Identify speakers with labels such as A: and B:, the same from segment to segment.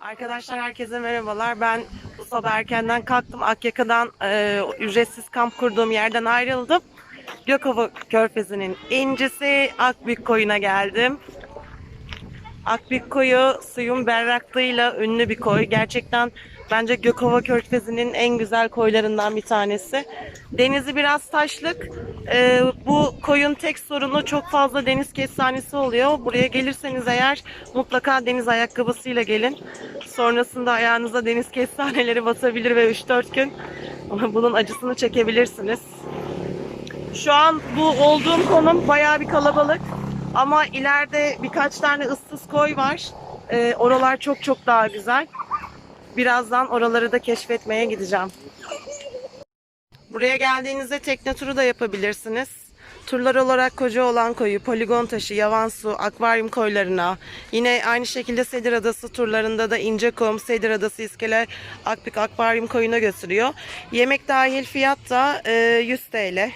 A: Arkadaşlar herkese merhabalar. Ben bu sabah erkenden kalktım. Akyaka'dan e, ücretsiz kamp kurduğum yerden ayrıldım. Gökova Körfezi'nin incisi Akbük Koyu'na geldim. Akbük Koyu suyun berraklığıyla ünlü bir koy. Gerçekten bence Gökova Körfezi'nin en güzel koylarından bir tanesi. Denizi biraz taşlık. Ee, bu koyun tek sorunu çok fazla deniz kestanesi oluyor. Buraya gelirseniz eğer mutlaka deniz ayakkabısıyla gelin. Sonrasında ayağınıza deniz kestaneleri batabilir ve 3-4 gün bunun acısını çekebilirsiniz. Şu an bu olduğum konum bayağı bir kalabalık. Ama ileride birkaç tane ıssız koy var. Ee, oralar çok çok daha güzel. Birazdan oraları da keşfetmeye gideceğim. Buraya geldiğinizde tekne turu da yapabilirsiniz. Turlar olarak Koca olan Koyu, Poligon Taşı, Yavan Su, Akvaryum koylarına, yine aynı şekilde Sedir Adası turlarında da İncekum, Sedir Adası, İskele, Akbük Akvaryum koyuna götürüyor. Yemek dahil fiyat da e, 100 TL.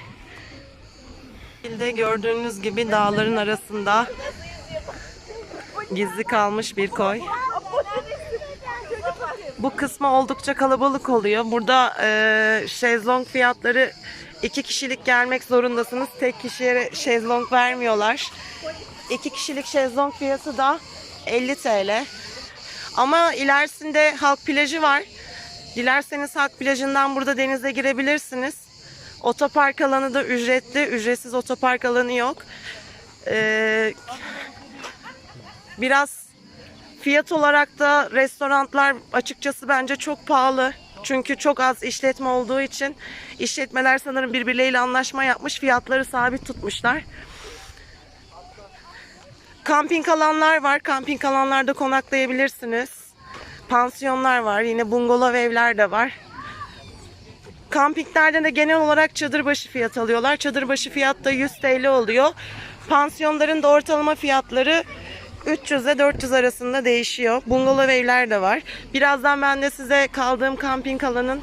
A: Şekilde gördüğünüz gibi dağların arasında gizli kalmış bir koy. Bu kısmı oldukça kalabalık oluyor. Burada e, şezlong fiyatları iki kişilik gelmek zorundasınız. Tek kişiye şezlong vermiyorlar. İki kişilik şezlong fiyatı da 50 TL. Ama ilerisinde halk plajı var. Dilerseniz halk plajından burada denize girebilirsiniz. Otopark alanı da ücretli. Ücretsiz otopark alanı yok. Ee, biraz fiyat olarak da restoranlar açıkçası bence çok pahalı. Çünkü çok az işletme olduğu için işletmeler sanırım birbirleriyle anlaşma yapmış. Fiyatları sabit tutmuşlar. Kamping alanlar var. Kamping alanlarda konaklayabilirsiniz. Pansiyonlar var. Yine bungalov evler de var. Kampinglerde de genel olarak çadır başı fiyat alıyorlar. Çadır başı fiyat da 100 TL oluyor. Pansiyonların da ortalama fiyatları 300 ile 400 arasında değişiyor. Bungalov evler de var. Birazdan ben de size kaldığım kamping alanın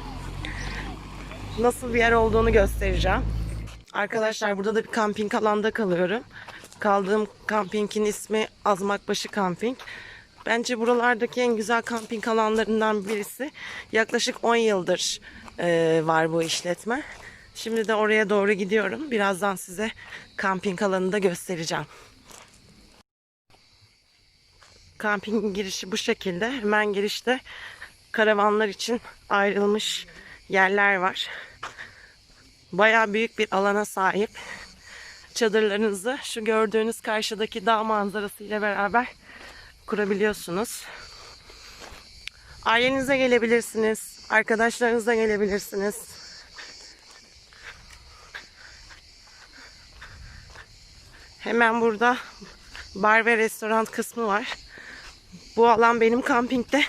A: nasıl bir yer olduğunu göstereceğim. Arkadaşlar burada da bir kamping alanda kalıyorum. Kaldığım kampingin ismi Azmakbaşı Kamping. Bence buralardaki en güzel kamping alanlarından birisi. Yaklaşık 10 yıldır e, var bu işletme. Şimdi de oraya doğru gidiyorum. Birazdan size kamping alanını da göstereceğim. Kampingin girişi bu şekilde. Hemen girişte karavanlar için ayrılmış yerler var. Bayağı büyük bir alana sahip. Çadırlarınızı şu gördüğünüz karşıdaki dağ manzarası ile beraber kurabiliyorsunuz. Ailenize gelebilirsiniz. Arkadaşlarınızla gelebilirsiniz. Hemen burada bar ve restoran kısmı var. Bu alan benim kampingde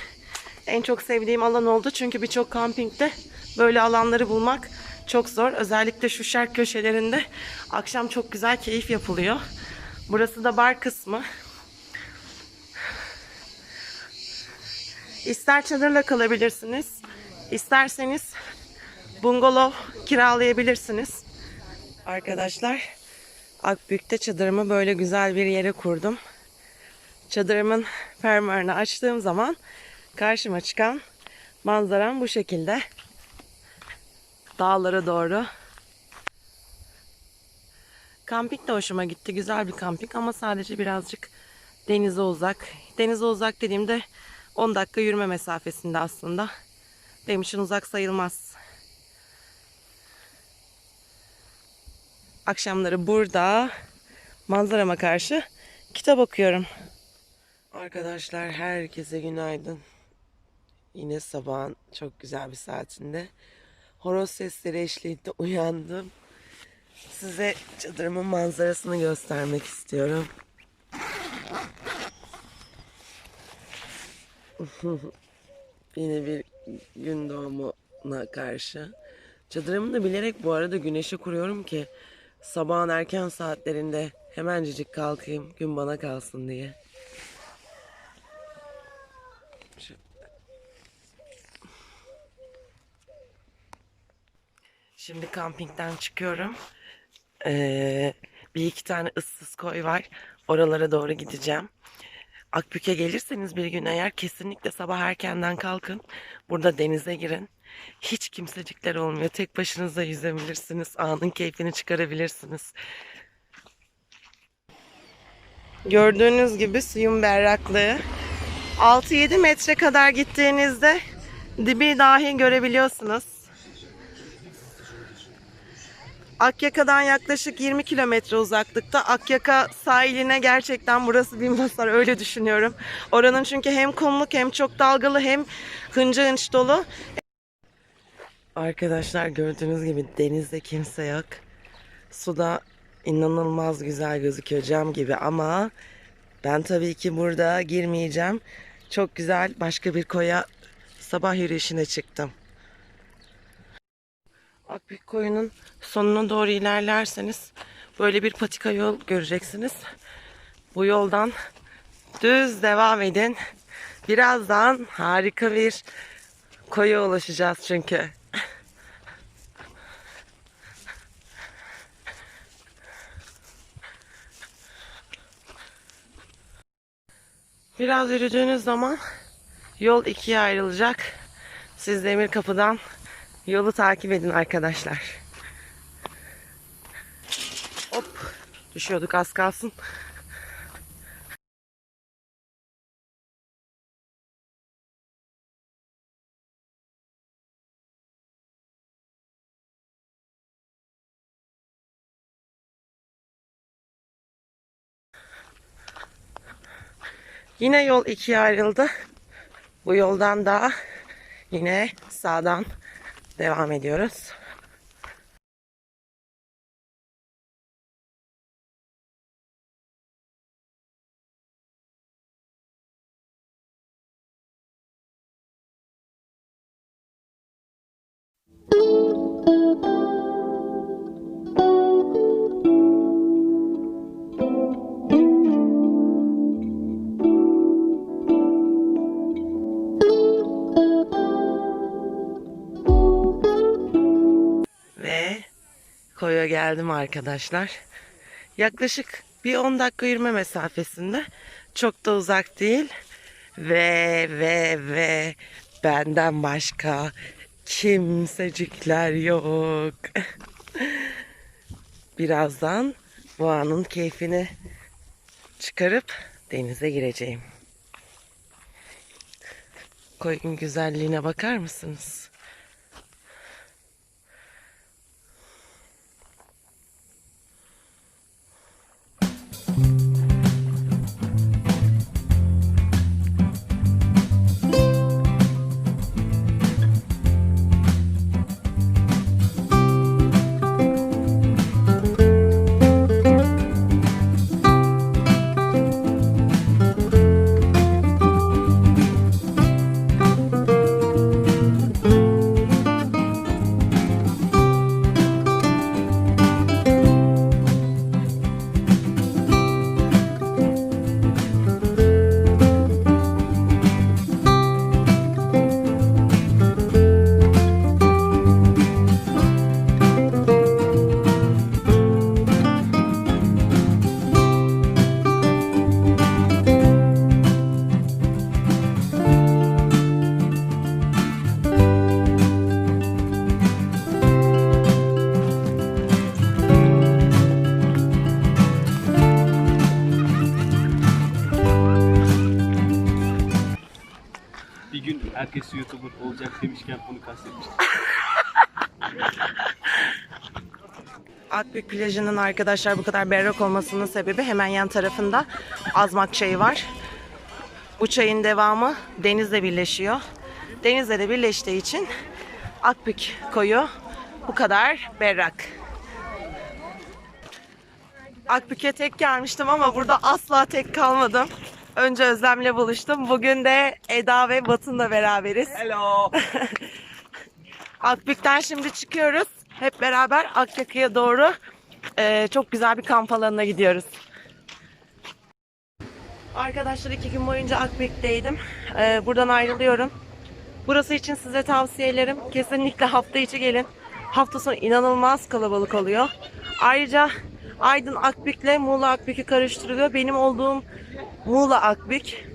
A: en çok sevdiğim alan oldu. Çünkü birçok kampingde böyle alanları bulmak çok zor. Özellikle şu şark köşelerinde akşam çok güzel keyif yapılıyor. Burası da bar kısmı. İster çadırla kalabilirsiniz. isterseniz bungalov kiralayabilirsiniz. Arkadaşlar Akbük'te çadırımı böyle güzel bir yere kurdum. Çadırımın fermuarını açtığım zaman karşıma çıkan manzaram bu şekilde. Dağlara doğru. Kamping de hoşuma gitti. Güzel bir kamping ama sadece birazcık denize uzak. Denize uzak dediğimde 10 dakika yürüme mesafesinde aslında. Benim için uzak sayılmaz. Akşamları burada manzarama karşı kitap okuyorum. Arkadaşlar herkese günaydın. Yine sabahın çok güzel bir saatinde. Horoz sesleri eşliğinde uyandım. Size çadırımın manzarasını göstermek istiyorum. Yine bir gün doğumuna karşı. Çadırımı da bilerek bu arada güneşe kuruyorum ki sabahın erken saatlerinde hemencecik kalkayım gün bana kalsın diye. Şimdi kampingden çıkıyorum. Ee, bir iki tane ıssız koy var. Oralara doğru gideceğim. Akbük'e gelirseniz bir gün eğer kesinlikle sabah erkenden kalkın. Burada denize girin. Hiç kimsecikler olmuyor. Tek başınıza yüzebilirsiniz. Anın keyfini çıkarabilirsiniz. Gördüğünüz gibi suyun berraklığı. 6-7 metre kadar gittiğinizde dibi dahi görebiliyorsunuz. Akyaka'dan yaklaşık 20 kilometre uzaklıkta. Akyaka sahiline gerçekten burası bir masar öyle düşünüyorum. Oranın çünkü hem kumluk hem çok dalgalı hem hınca hınç dolu. Arkadaşlar gördüğünüz gibi denizde kimse yok. Suda inanılmaz güzel gözüküyor cam gibi ama ben tabii ki burada girmeyeceğim. Çok güzel başka bir koya sabah yürüyüşüne çıktım. Akbük koyunun sonuna doğru ilerlerseniz böyle bir patika yol göreceksiniz. Bu yoldan düz devam edin. Birazdan harika bir koya ulaşacağız çünkü. Biraz yürüdüğünüz zaman yol ikiye ayrılacak. Siz demir kapıdan yolu takip edin arkadaşlar. Hop düşüyorduk az kalsın. Yine yol ikiye ayrıldı. Bu yoldan da yine sağdan devam ediyoruz. Koya geldim arkadaşlar. Yaklaşık bir 10 dakika yürüme mesafesinde. Çok da uzak değil. Ve ve ve benden başka kimsecikler yok. Birazdan bu anın keyfini çıkarıp denize gireceğim. Koyun güzelliğine bakar mısınız?
B: Herkes YouTuber olacak demişken bunu kastetmiştim.
A: Akbük plajının arkadaşlar bu kadar berrak olmasının sebebi hemen yan tarafında Azmak çayı var. Bu çayın devamı denizle birleşiyor. Denizle de birleştiği için Akbük koyu bu kadar berrak. Akbük'e tek gelmiştim ama burada asla tek kalmadım. Önce Özlem'le buluştum. Bugün de Eda ve Batın'la beraberiz.
B: Hello.
A: Akbük'ten şimdi çıkıyoruz. Hep beraber Akyaka'ya doğru eee, çok güzel bir kamp alanına gidiyoruz. Arkadaşlar iki gün boyunca Akbük'teydim. Eee, buradan ayrılıyorum. Burası için size tavsiyelerim. Kesinlikle hafta içi gelin. Hafta sonu inanılmaz kalabalık oluyor. Ayrıca Aydın Akbük'le Muğla Akbük'ü karıştırılıyor. Benim olduğum Muğla Akbük.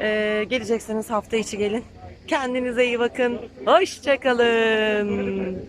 A: Ee, gelecekseniz hafta içi gelin. Kendinize iyi bakın. Hoşçakalın.